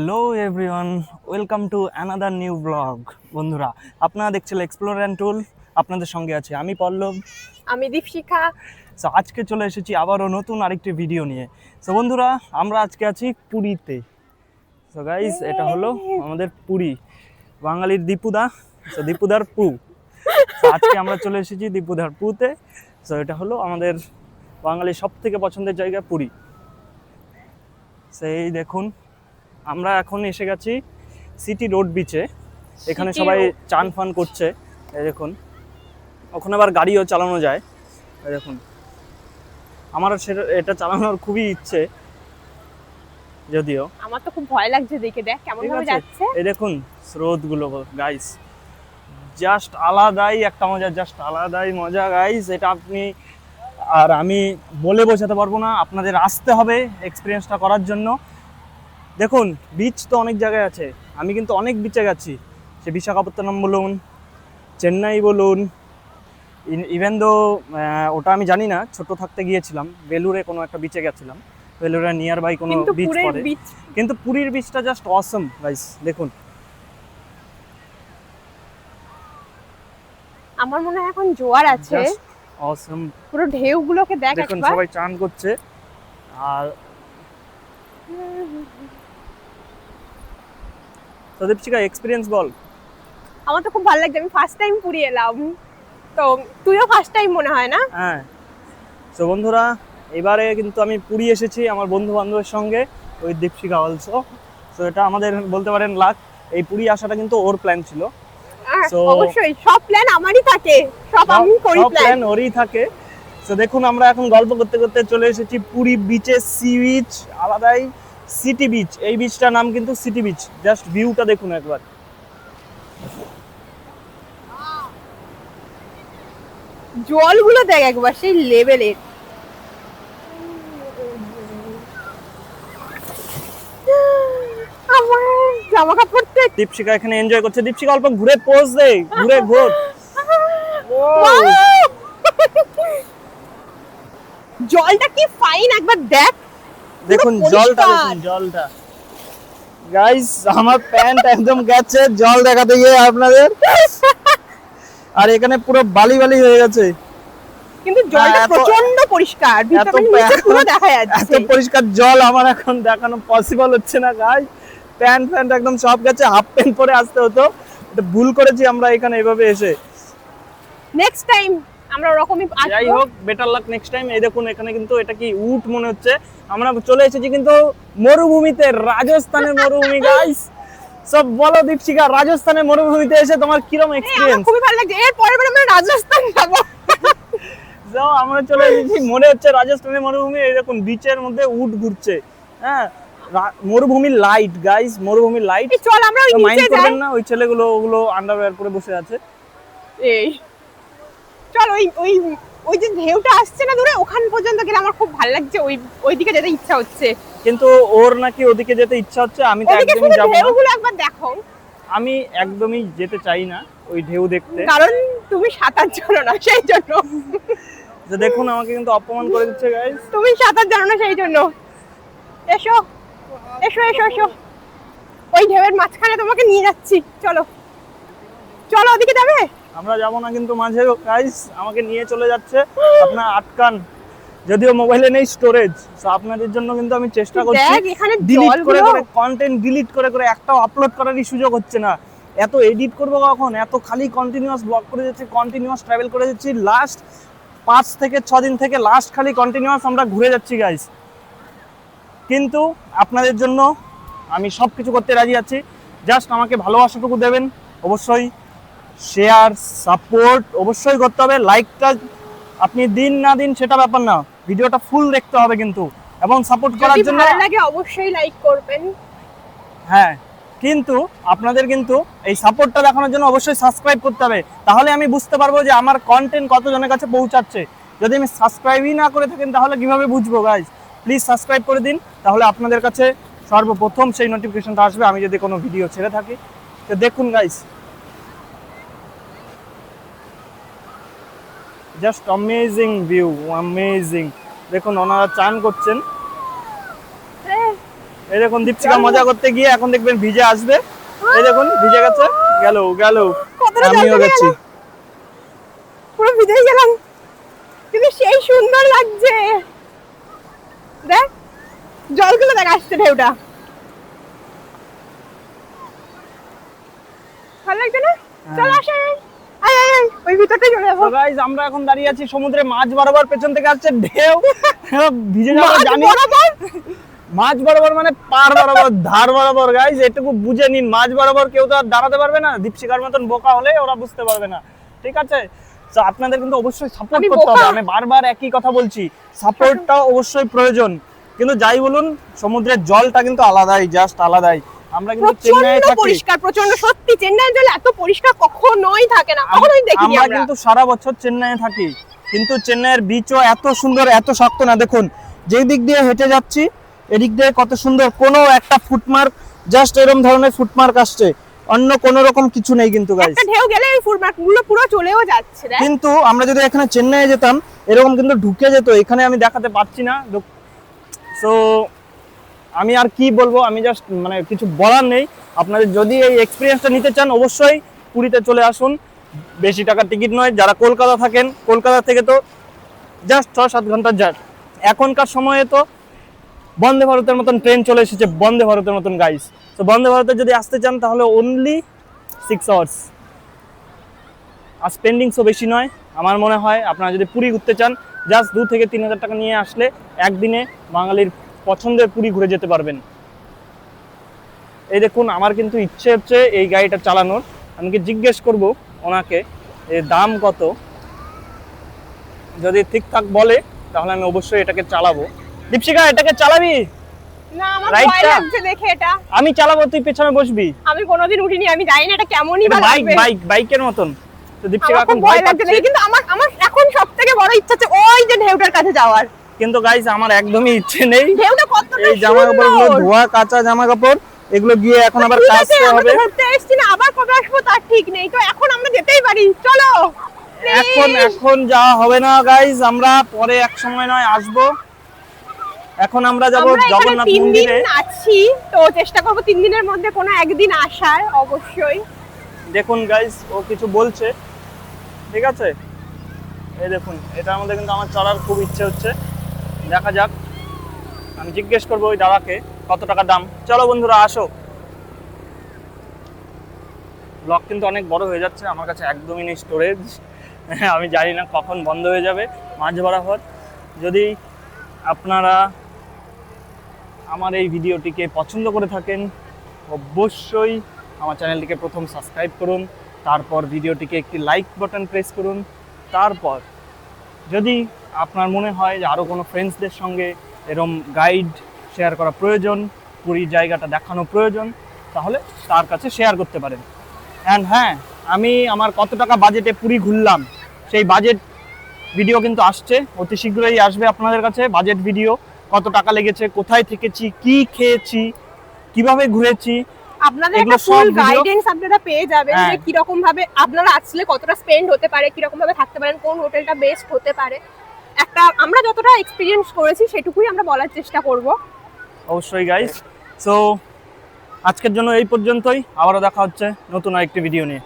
Hello everyone welcome to another new blog বন্ধুরা আপনারা দেখছেন এক্সপ্লোর অ্যান্ড টুল আপনাদের সঙ্গে আছে আমি পল্লব। আমি দীপশিখা। সো আজকে চলে এসেছি আবারও নতুন আরেকটি ভিডিও নিয়ে। সো বন্ধুরা আমরা আজকে আছি পুরীতে। সো গাইস এটা হলো আমাদের পুরী। বাঙালির দীপুদা। সো দীপুদার পু। আজকে আমরা চলে এসেছি দীপুদার পুতে। সো এটা হলো আমাদের বাঙালির সব থেকে পছন্দের জায়গা পুরী। সেই দেখুন আমরা এখন এসে গেছি সিটি রোড বিচে এখানে সবাই চান ফান করছে। দেখুন। ওখানে আবার গাড়িও চালানো যায়। দেখুন। আমার সেটা এটা চালানোর খুবই ইচ্ছে। যদিও। আমার তো খুব ভয় লাগছে দেখে। দেখ কেমন ভাবে যাচ্ছে। এই দেখুন স্রোতগুলো গাইস জাস্ট আলাদাই একটা মজা জাস্ট আলাদাই মজা গাইস এটা আপনি আর আমি বলে বোঝাতে পারব না। আপনাদের আসতে হবে এক্সপিরিয়েন্সটা করার জন্য। দেখুন বিচ তো অনেক জায়গায় আছে। আমি কিন্তু অনেক বিচে গেছি। সে বিশাখাপত্তনম বলুন চেন্নাই বলুন ইভেন দো ওটা আমি জানি না ছোট থাকতে গিয়েছিলাম বেলুরে কোনো একটা বিচে গেছিলাম। বেলুরে নিয়ার বাই কোনো বিচ পড়ে। কিন্তু পুরীর বিচটা জাস্ট অসম গাইস দেখুন। আমার মনে হয় এখন জোয়ার আছে। অসম পুরো ঢেউগুলোকে দেখ দেখুন সবাই চান করছে। আর তো দীপশিকা এক্সপিরিয়েন্স বল। আমার তো খুব ভালো লাগছে আমি ফার্স্ট টাইম পুরী এলাম। তো তুইও ফার্স্ট টাইম মনে হয় না? হ্যাঁ। তো বন্ধুরা এবারে কিন্তু আমি পুরী এসেছি আমার বন্ধু বান্ধবের সঙ্গে ওই দীপশিকা অলসো তো এটা আমাদের বলতে পারেন লাক এই পুরী আসাটা কিন্তু ওর প্ল্যান ছিল। অবশ্যই সব প্ল্যান আমারই থাকে সব আমি করি প্ল্যান ওরই থাকে। তো দেখুন আমরা এখন গল্প করতে করতে চলে এসেছি পুরী বিচে সি বিচ আলাদাই। সিটি বিচ এই বিচটার নাম কিন্তু সিটি বিচ জাস্ট ভিউটা দেখুন একবার। জলগুলো দেখ একবার সেই লেভেলের আমার জামা দীপশিকা এখানে এনজয় করছে। দীপশিকা অল্প ঘুরে পোজ দে ঘুরে ঘোর। জলটা কি ফাইন একবার দেখ। দেখুন জলটা দেখুন জলটা। গাইস আমার প্যান্ট একদম গেছে জল দেখাতে গিয়ে আপনাদের। আর এখানে পুরো বালি বালি হয়ে গেছে। কিন্তু জলটা প্রচণ্ড পরিষ্কার ভিটামিন নিচে পুরো দেখা যাচ্ছে। এত পরিষ্কার জল আমার এখন দেখানো পসিবল হচ্ছে না গাই প্যান্ট প্যান্ট একদম সব গেছে হাফ প্যান্ট পরে আসতে হতো। এটা ভুল করেছি আমরা এখানে এভাবে এসে। নেক্সট টাইম আমরা ওরকমই যাই হোক বেটার লাক নেক্সট টাইম এই দেখুন এখানে কিন্তু এটা কি উট মনে হচ্ছে। আমরা চলে এসেছি কিন্তু মরুভূমিতে রাজস্থানের মরুভূমি গাইস সব বলো দীপশিকা রাজস্থানের মরুভূমিতে এসে তোমার কিরম এক্সপিরিয়েন্স খুবই ভালো লাগছে। এর আমরা রাজস্থান যাব। যাও আমরা চলে এসেছি মনে হচ্ছে রাজস্থানের মরুভূমি দেখুন বিচের মধ্যে উট ঘুরছে। হ্যাঁ মরুভূমির লাইট গাইস মরুভূমির লাইট চল আমরা ওই নিচে যাই। না ওই ছেলেগুলো ওগুলো আন্ডারওয়্যার পরে বসে আছে। এই। চল ওই ওই ওই যে ঢেউটা আসছে না দূরে ওখান পর্যন্ত গেলে আমার খুব ভালো লাগছে। ওই ওইদিকে যেতে ইচ্ছা হচ্ছে। কিন্তু ওর নাকি ওদিকে যেতে ইচ্ছা হচ্ছে আমি তো একদমই যাব না। ঢেউগুলো একবার দেখো। আমি একদমই যেতে চাই না ওই ঢেউ দেখতে। কারণ তুমি সাঁতার জানো না সেই জন্য। যে দেখুন আমাকে কিন্তু অপমান করে দিচ্ছে গাইস তুমি সাঁতার জানো না সেই জন্য। এসো এসো এসো এসো। ওই ঢেউয়ের মাঝখানে তোমাকে নিয়ে যাচ্ছি। চলো। চলো ওদিকে যাবে? আমরা যাব না কিন্তু মাঝে গাইস আমাকে নিয়ে চলে যাচ্ছে আপনার আটকান। যদিও মোবাইলে নেই স্টোরেজ তো আপনাদের জন্য কিন্তু আমি চেষ্টা করছি ডিলিট করে করে কন্টেন্ট ডিলিট করে করে একটাও আপলোড করারই সুযোগ হচ্ছে না। এত এডিট করব কখন? এত খালি কন্টিনিউয়াস ব্লগ করে যাচ্ছি কন্টিনিউয়াস ট্রাভেল করে যাচ্ছি লাস্ট পাঁচ থেকে ছ দিন থেকে লাস্ট খালি কন্টিনিউয়াস আমরা ঘুরে যাচ্ছি গাইস কিন্তু আপনাদের জন্য আমি সব কিছু করতে রাজি আছি। জাস্ট আমাকে ভালোবাসাটুকু দেবেন অবশ্যই। শেয়ার সাপোর্ট অবশ্যই করতে হবে। লাইকটা আপনি দিন না দিন সেটা ব্যাপার না ভিডিওটা ফুল দেখতে হবে কিন্তু। এবং সাপোর্ট করার জন্য ভালো লাগে অবশ্যই লাইক করবেন। হ্যাঁ কিন্তু আপনাদের কিন্তু এই সাপোর্টটা দেখানোর জন্য অবশ্যই সাবস্ক্রাইব করতে হবে। তাহলে আমি বুঝতে পারব যে আমার কন্টেন্ট কতজনের কাছে পৌঁছাচ্ছে। যদি আমি সাবস্ক্রাইবই না করে থাকেন তাহলে কীভাবে বুঝব গাইজ প্লিজ সাবস্ক্রাইব করে দিন তাহলে আপনাদের কাছে সর্বপ্রথম সেই নোটিফিকেশনটা আসবে। আমি যদি কোনো ভিডিও ছেড়ে থাকি তো দেখুন guys just amazing view amazing দেখুন ওনারা চান করছেন। এই দেখুন দীপশিকা মজা করতে গিয়ে এখন দেখবেন ভিজে আসবে। এই দেখুন ভিজে গেছে গেল গেল। আমিও গেছি। পুরো ভিজেই গেলাম। কিন্তু সেই সুন্দর লাগছে। দেখ জলগুলো দেখ আসছে ঢেউটা। ভালো লাগছে না? চল আসে। আয় আয় আয় ওই ভিতরটা চলে যাব। গাইস আমরা এখন দাঁড়িয়ে আছি সমুদ্রে। মাছ বরাবর পেছন থেকে আসছে ঢেউ। ভিজে যাব জানি মাছ বরাবর মানে পার বরাবর ধার বরাবর। এটুকু বুঝে নিন মাছ বরাবর কেউ তো আর দাঁড়াতে পারবে না। দীপশিকার মতন বোকা হলে ওরা বুঝতে পারবে না। ঠিক আছে? তো আপনাদের কিন্তু অবশ্যই সাপোর্ট করতে হবে। আমি বারবার একই কথা বলছি সাপোর্টটা অবশ্যই প্রয়োজন। কিন্তু যাই বলুন সমুদ্রের জলটা কিন্তু আলাদাই জাস্ট আলাদাই। আমরা কিন্তু চেন্নাইয়ে থাকি। পরিষ্কার প্রচণ্ড সত্যি চেন্নাইয়ের জল এত পরিষ্কার কখনোই থাকে না। কখনোই দেখিনি আমরা কিন্তু সারা বছর চেন্নাইয়ে থাকি। কিন্তু চেন্নাইয়ের বিচও এত সুন্দর এত শক্ত না। দেখুন যেই দিক দিয়ে হেঁটে যাচ্ছি এদিক দিয়ে কত সুন্দর কোনো একটা ফুটমার্ক জাস্ট এরকম ধরনের ফুটমার্ক আসছে। অন্য কোনো রকম কিছু নেই কিন্তু গাইস একটা ঢেউ গেলে ওই ফুটমার্কগুলো পুরো চলেও যাচ্ছে কিন্তু আমরা যদি এখানে চেন্নাইয়ে যেতাম এরকম কিন্তু ঢুকে যেত। এখানে আমি দেখাতে পারছি না। সো আমি আর কি বলব, আমি জাস্ট মানে কিছু বলার নেই। আপনাদের যদি এই এক্সপিরিয়েন্সটা নিতে চান, অবশ্যই পুরীতে চলে আসুন। বেশি টাকার টিকিট নয়, যারা কলকাতা থাকেন, কলকাতা থেকে তো জাস্ট ছ সাত ঘণ্টার জার এখনকার সময়ে তো বন্দে ভারতের মতন ট্রেন চলে এসেছে, বন্দে ভারতের মতন গাইস তো বন্দে ভারতে যদি আসতে চান, তাহলে অনলি সিক্স আওয়ার্স আর স্পেন্ডিংসও বেশি নয়, আমার মনে হয়। আপনারা যদি পুরী ঘুরতে চান জাস্ট দু থেকে তিন হাজার টাকা নিয়ে আসলে একদিনে বাঙালির পছন্দের পুরী ঘুরে যেতে পারবেন। এই দেখুন আমার কিন্তু ইচ্ছে হচ্ছে এই গাড়িটা চালানোর। আমি কি জিজ্ঞেস করব ওনাকে এর দাম কত? যদি ঠিকঠাক বলে তাহলে আমি অবশ্যই এটাকে চালাবো। দীপশিকা এটাকে চালাবি? না আমার ভয় লাগছে দেখে এটা। আমি চালাবো তুই পেছনে বসবি। আমি কোনোদিন উঠিনি আমি জানি না এটা কেমনই বাইক বাইক বাইকের মতন। তো দীপশিকা এখন ভয় লাগছে কিন্তু আমার আমার এখন সব থেকে বড় ইচ্ছা হচ্ছে ওই যে ঢেউটার কাছে যাওয়ার। কিন্তু গাইস আমার একদমই ইচ্ছে নেই। এই জামা কাপড়গুলো। ধোয়া কাঁচা জামা কাপড় এগুলো গিয়ে এখন আবার কাচতে হবে। ঘুরতে এসেছি না আবার কবে আসব তার ঠিক নেই। তো এখন আমরা যেতেই পারি চলো। এখন এখন যাওয়া হবে না গাইস আমরা পরে এক সময় নয় আসব। এখন আমরা যাব জগন্নাথ মন্দিরে। আছি তো চেষ্টা করব তিন দিনের মধ্যে কোনো একদিন আসার অবশ্যই। দেখুন গাইস ও কিছু বলছে। ঠিক আছে? এই দেখুন এটার মধ্যে কিন্তু আমার চলার খুব ইচ্ছে হচ্ছে। দেখা যাক। আমি জিজ্ঞেস করব ওই দাদাকে কত টাকা দাম। চলো বন্ধুরা, আসো। ব্লগ কিন্তু অনেক বড় হয়ে যাচ্ছে, আমার কাছে একদমই নেই স্টোরেজ আমি জানি না কখন বন্ধ হয়ে যাবে, মাঝ বরাবর। যদি আপনারা আমার এই ভিডিওটিকে পছন্দ করে থাকেন, অবশ্যই আমার চ্যানেলটিকে প্রথম সাবস্ক্রাইব করুন, তারপর ভিডিওটিকে একটি লাইক বাটন প্রেস করুন, তারপর যদি আপনার মনে হয় যে আরও কোনো ফ্রেন্ডসদের সঙ্গে এরম গাইড শেয়ার করা প্রয়োজন পুরীর জায়গাটা দেখানো প্রয়োজন তাহলে তার কাছে শেয়ার করতে পারেন। অ্যান্ড হ্যাঁ আমি আমার কত টাকা বাজেটে পুরী ঘুরলাম সেই বাজেট ভিডিও কিন্তু আসছে অতি শীঘ্রই আসবে আপনাদের কাছে বাজেট ভিডিও কত টাকা লেগেছে কোথায় থেকেছি কি খেয়েছি কীভাবে ঘুরেছি আপনাদের একটা ফুল গাইডেন্স আপনারা পেয়ে যাবেন হ্যাঁ। যে কীরকম ভাবে আপনারা আসলে কতটা স্পেন্ড হতে পারে কীরকম ভাবে থাকতে পারেন কোন হোটেলটা বেস্ট হতে পারে। একটা, আমরা যতটা এক্সপিরিয়েন্স করেছি সেটুকুই আমরা বলার চেষ্টা করব। অবশ্যই গাইস সো আজকের জন্য এই পর্যন্তই। আবারও দেখা হচ্ছে নতুন আরেকটি ভিডিও নিয়ে।